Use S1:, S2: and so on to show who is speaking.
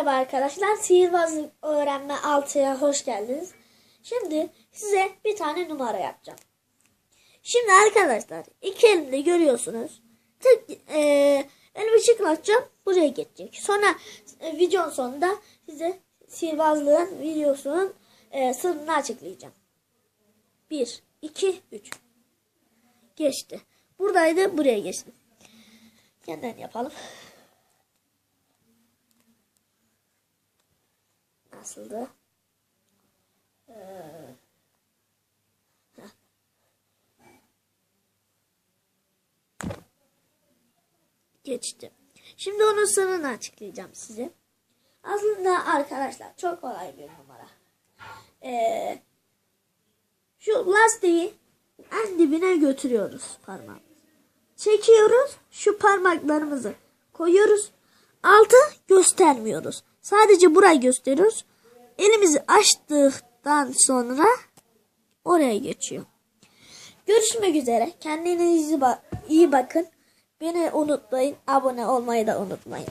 S1: Merhaba arkadaşlar. Sihirbazlık öğrenme 6'ya hoş geldiniz. Şimdi size bir tane numara yapacağım. Şimdi arkadaşlar iki elimde görüyorsunuz. Tık e, elimi çıklatacağım. Buraya geçecek. Sonra e, videonun sonunda size sihirbazlığın videosunun e, sırrını açıklayacağım. 1, 2, 3. Geçti. Buradaydı buraya geçtim. Yeniden yapalım. Nasıldı? Ee. Geçti. Şimdi onun sırrını açıklayacağım size. Aslında arkadaşlar çok kolay bir numara. Ee, şu lastiği en dibine götürüyoruz parmağımızı. Çekiyoruz. Şu parmaklarımızı koyuyoruz. Altı göstermiyoruz. Sadece burayı gösteriyoruz. Elimizi açtıktan sonra oraya geçiyor. Görüşmek üzere. Kendinize iyi bakın. Beni unutmayın. Abone olmayı da unutmayın.